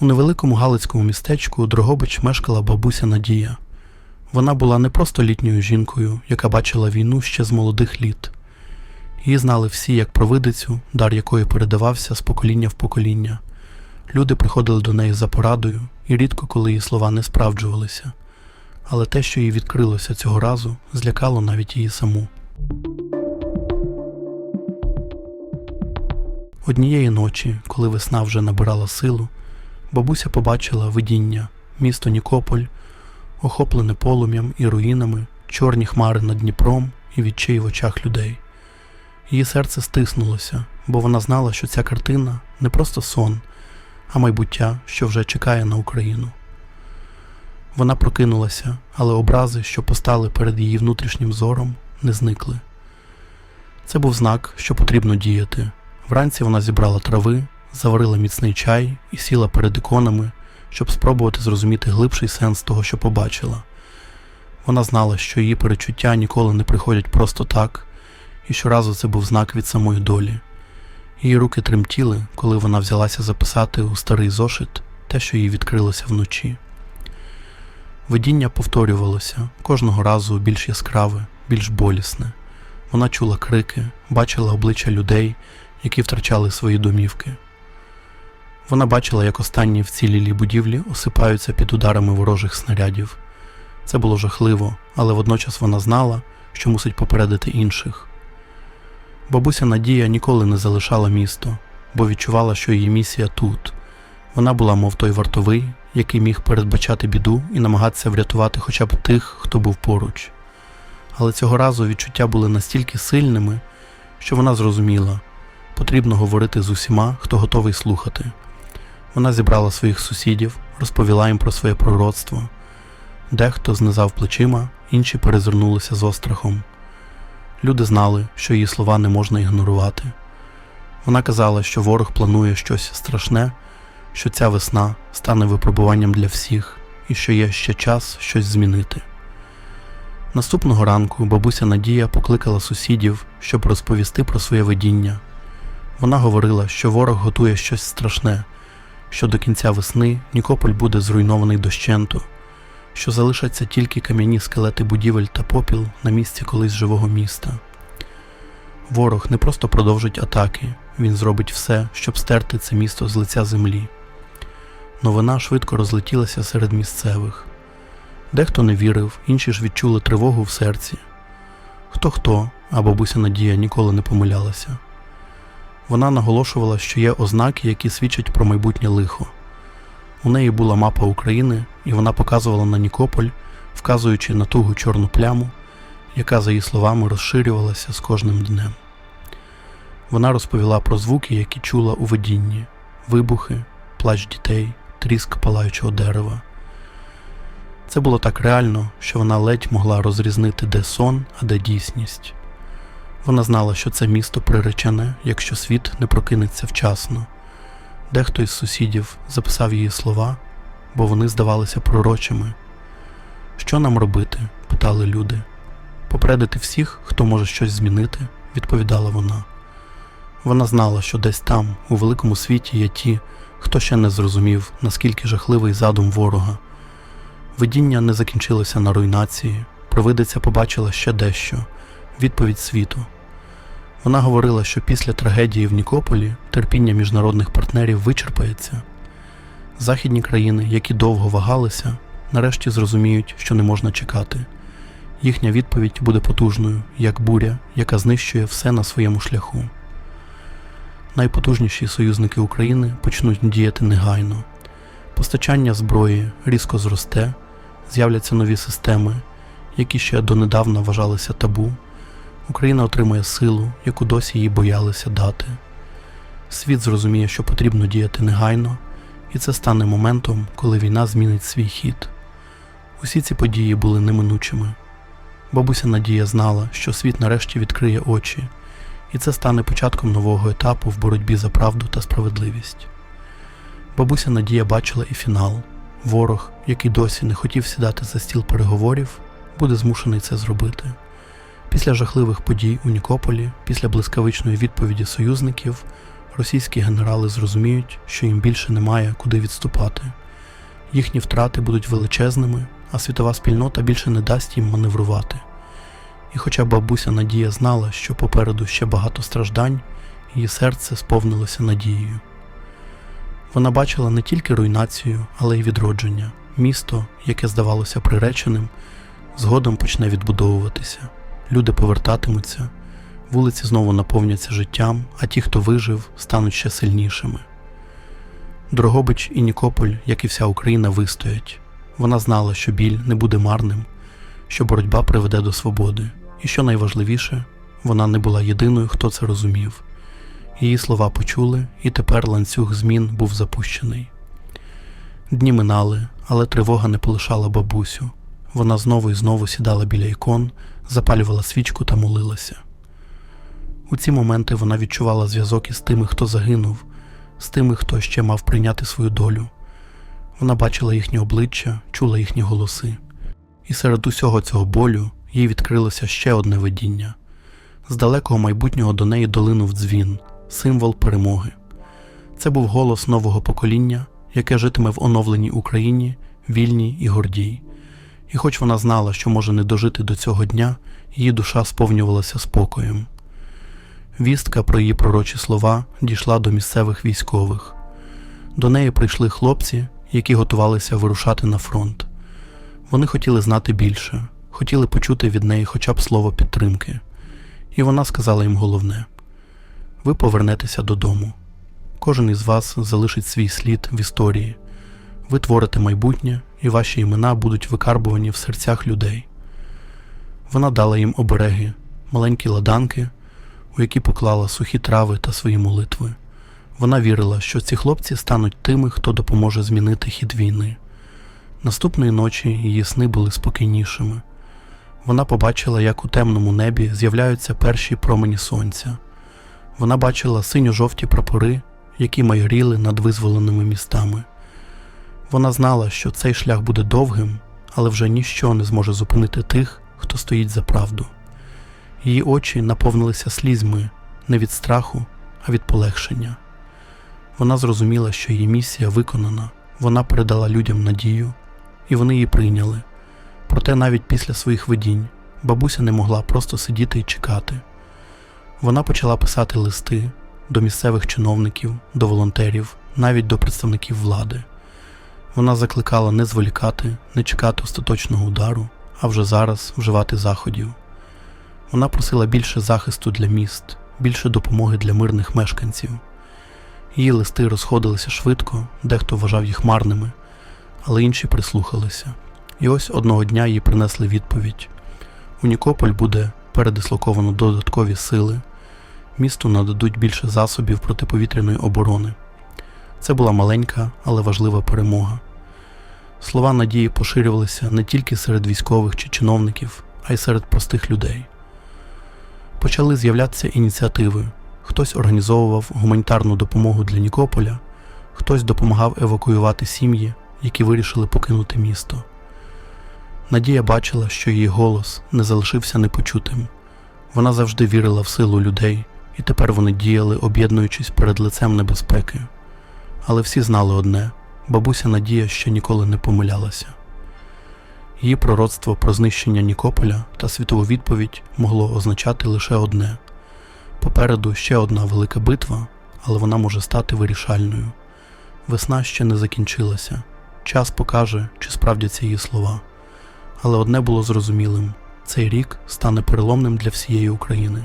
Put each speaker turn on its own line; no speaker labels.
У невеликому галицькому містечку Дрогобич мешкала бабуся Надія. Вона була не просто літньою жінкою, яка бачила війну ще з молодих літ. Її знали всі як провидицю, дар якої передавався з покоління в покоління. Люди приходили до неї за порадою, і рідко коли її слова не справджувалися. Але те, що їй відкрилося цього разу, злякало навіть її саму. Однієї ночі, коли весна вже набирала силу, бабуся побачила видіння, місто Нікополь, охоплене полум'ям і руїнами, чорні хмари над Дніпром і відчай в очах людей. Її серце стиснулося, бо вона знала, що ця картина не просто сон, а майбуття, що вже чекає на Україну. Вона прокинулася, але образи, що постали перед її внутрішнім зором, не зникли. Це був знак, що потрібно діяти. Вранці вона зібрала трави, заварила міцний чай і сіла перед іконами, щоб спробувати зрозуміти глибший сенс того, що побачила. Вона знала, що її перечуття ніколи не приходять просто так, і щоразу це був знак від самої долі. Її руки тремтіли, коли вона взялася записати у старий зошит те, що їй відкрилося вночі. Видіння повторювалося кожного разу більш яскраве, більш болісне. Вона чула крики, бачила обличчя людей, які втрачали свої домівки. Вона бачила, як останні вцілілі будівлі осипаються під ударами ворожих снарядів. Це було жахливо, але водночас вона знала, що мусить попередити інших. Бабуся Надія ніколи не залишала місто, бо відчувала, що її місія тут. Вона була, мов той вартовий, який міг передбачати біду і намагатися врятувати хоча б тих, хто був поруч. Але цього разу відчуття були настільки сильними, що вона зрозуміла потрібно говорити з усіма, хто готовий слухати. Вона зібрала своїх сусідів, розповіла їм про своє пророцтво. Дехто знизав плечима, інші перезирнулися з острахом. Люди знали, що її слова не можна ігнорувати. Вона казала, що ворог планує щось страшне, що ця весна стане випробуванням для всіх і що є ще час щось змінити. Наступного ранку бабуся Надія покликала сусідів, щоб розповісти про своє видіння. Вона говорила, що ворог готує щось страшне, що до кінця весни Нікополь буде зруйнований дощенту, що залишаться тільки кам'яні скелети будівель та попіл на місці колись живого міста. Ворог не просто продовжить атаки, він зробить все, щоб стерти це місто з лиця землі. Новина швидко розлетілася серед місцевих. Дехто не вірив, інші ж відчули тривогу в серці. Хто хто, а бабуся Надія ніколи не помилялася. Вона наголошувала, що є ознаки, які свідчать про майбутнє лихо. У неї була мапа України, і вона показувала на Нікополь, вказуючи на тугу чорну пляму, яка, за її словами, розширювалася з кожним днем. Вона розповіла про звуки, які чула у видінні: вибухи, плач дітей, тріск палаючого дерева. Це було так реально, що вона ледь могла розрізнити, де сон, а де дійсність. Вона знала, що це місто приречене, якщо світ не прокинеться вчасно. Дехто із сусідів записав її слова, бо вони здавалися пророчими. Що нам робити? питали люди. Попередити всіх, хто може щось змінити, відповідала вона. Вона знала, що десь там, у великому світі, є ті, хто ще не зрозумів, наскільки жахливий задум ворога. Видіння не закінчилося на руйнації, провидиця побачила ще дещо відповідь світу. Вона говорила, що після трагедії в Нікополі терпіння міжнародних партнерів вичерпається. Західні країни, які довго вагалися, нарешті зрозуміють, що не можна чекати. Їхня відповідь буде потужною, як буря, яка знищує все на своєму шляху. Найпотужніші союзники України почнуть діяти негайно. Постачання зброї різко зросте, з'являться нові системи, які ще донедавна вважалися табу. Україна отримає силу, яку досі їй боялися дати. Світ зрозуміє, що потрібно діяти негайно, і це стане моментом, коли війна змінить свій хід. Усі ці події були неминучими. Бабуся Надія знала, що світ нарешті відкриє очі, і це стане початком нового етапу в боротьбі за правду та справедливість. Бабуся Надія бачила і фінал. Ворог, який досі не хотів сідати за стіл переговорів, буде змушений це зробити. Після жахливих подій у Нікополі, після блискавичної відповіді союзників, Російські генерали зрозуміють, що їм більше немає куди відступати. Їхні втрати будуть величезними, а світова спільнота більше не дасть їм маневрувати. І хоча бабуся Надія знала, що попереду ще багато страждань, її серце сповнилося надією. Вона бачила не тільки руйнацію, але й відродження. Місто, яке здавалося приреченим, згодом почне відбудовуватися. Люди повертатимуться, вулиці знову наповняться життям, а ті, хто вижив, стануть ще сильнішими. Дрогобич і Нікополь, як і вся Україна, вистоять. Вона знала, що біль не буде марним, що боротьба приведе до свободи. І що найважливіше, вона не була єдиною, хто це розумів. Її слова почули, і тепер ланцюг змін був запущений. Дні минали, але тривога не полишала бабусю. Вона знову і знову сідала біля ікон, запалювала свічку та молилася. У ці моменти вона відчувала зв'язок із тими, хто загинув, з тими, хто ще мав прийняти свою долю. Вона бачила їхні обличчя, чула їхні голоси. І серед усього цього болю їй відкрилося ще одне видіння. З далекого майбутнього до неї долинув дзвін, символ перемоги. Це був голос нового покоління, яке житиме в оновленій Україні, вільній і гордій. І хоч вона знала, що може не дожити до цього дня, її душа сповнювалася спокоєм. Вістка про її пророчі слова дійшла до місцевих військових. До неї прийшли хлопці, які готувалися вирушати на фронт. Вони хотіли знати більше, хотіли почути від неї хоча б слово підтримки. І вона сказала їм головне: ви повернетеся додому. Кожен із вас залишить свій слід в історії. Ви творите майбутнє, і ваші імена будуть викарбувані в серцях людей. Вона дала їм обереги, маленькі ладанки, у які поклала сухі трави та свої молитви. Вона вірила, що ці хлопці стануть тими, хто допоможе змінити хід війни. Наступної ночі її сни були спокійнішими. Вона побачила, як у темному небі з'являються перші промені сонця. Вона бачила синьо-жовті прапори, які майоріли над визволеними містами. Вона знала, що цей шлях буде довгим, але вже ніщо не зможе зупинити тих, хто стоїть за правду. Її очі наповнилися слізьми не від страху, а від полегшення. Вона зрозуміла, що її місія виконана, вона передала людям надію, і вони її прийняли. Проте навіть після своїх видінь бабуся не могла просто сидіти і чекати. Вона почала писати листи до місцевих чиновників, до волонтерів, навіть до представників влади. Вона закликала не зволікати, не чекати остаточного удару, а вже зараз вживати заходів. Вона просила більше захисту для міст, більше допомоги для мирних мешканців. Її листи розходилися швидко, дехто вважав їх марними, але інші прислухалися. І ось одного дня їй принесли відповідь: у Нікополь буде передислоковано додаткові сили, місту нададуть більше засобів протиповітряної оборони. Це була маленька, але важлива перемога. Слова надії поширювалися не тільки серед військових чи чиновників, а й серед простих людей. Почали з'являтися ініціативи. Хтось організовував гуманітарну допомогу для Нікополя, хтось допомагав евакуювати сім'ї, які вирішили покинути місто. Надія бачила, що її голос не залишився непочутим. Вона завжди вірила в силу людей, і тепер вони діяли, об'єднуючись перед лицем небезпеки. Але всі знали одне бабуся Надія ще ніколи не помилялася. Її пророцтво про знищення Нікополя та світову відповідь могло означати лише одне попереду ще одна велика битва, але вона може стати вирішальною. Весна ще не закінчилася, час покаже, чи справдяться її слова. Але одне було зрозумілим цей рік стане переломним для всієї України.